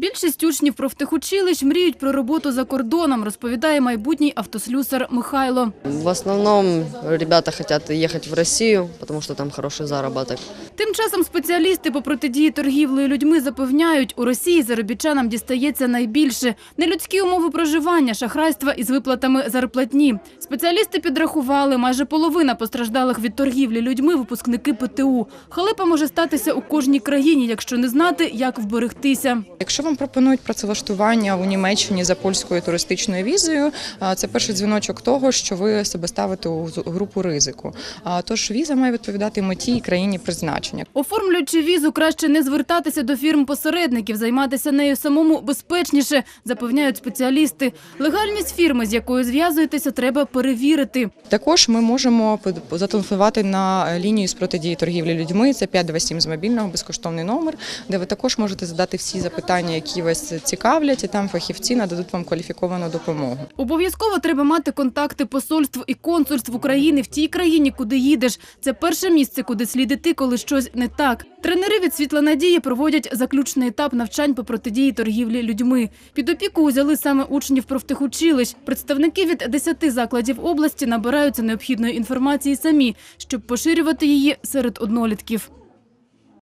Більшість учнів профтехучилищ мріють про роботу за кордоном, розповідає майбутній автослюсар Михайло. В основном ребята хотят ехать в Россию, потому что там хороший заработок. Тим часом спеціалісти по протидії торгівлею людьми запевняють, у Росії заробітчанам дістається найбільше. Нелюдські умови проживання, шахрайства із виплатами зарплатні. Спеціалісти підрахували, майже половина постраждалих від торгівлі людьми – випускники ПТУ. Халепа може статися у кожній країні, якщо не знати, як вберегтися. Якщо вам пропонують працевлаштування у Німеччині за польською туристичною візою, це перший дзвіночок того, що ви себе ставите у групу ризику. Тож віза має відповідати меті і країні призначення. Оформлюючи візу, краще не звертатися до фірм-посередників, займатися нею самому безпечніше, запевняють спеціалісти. Легальність фірми, з якою зв'язуєтеся, треба перевірити. Також ми можемо зателефонувати на лінію з протидії торгівлі людьми. Це 527 з мобільного безкоштовний номер, де ви також можете задати всі запитання, які вас цікавлять, і там фахівці нададуть вам кваліфіковану допомогу. Обов'язково треба мати контакти посольств і консульств України в тій країні, куди їдеш. Це перше місце, куди слід іти, коли щось не так. Тренери від світла надії проводять заключний етап навчань по протидії торгівлі людьми. Під опіку узяли саме учнів профтехучилищ. Представники від 10 закладів області набираються необхідної інформації самі, щоб поширювати її серед однолітків.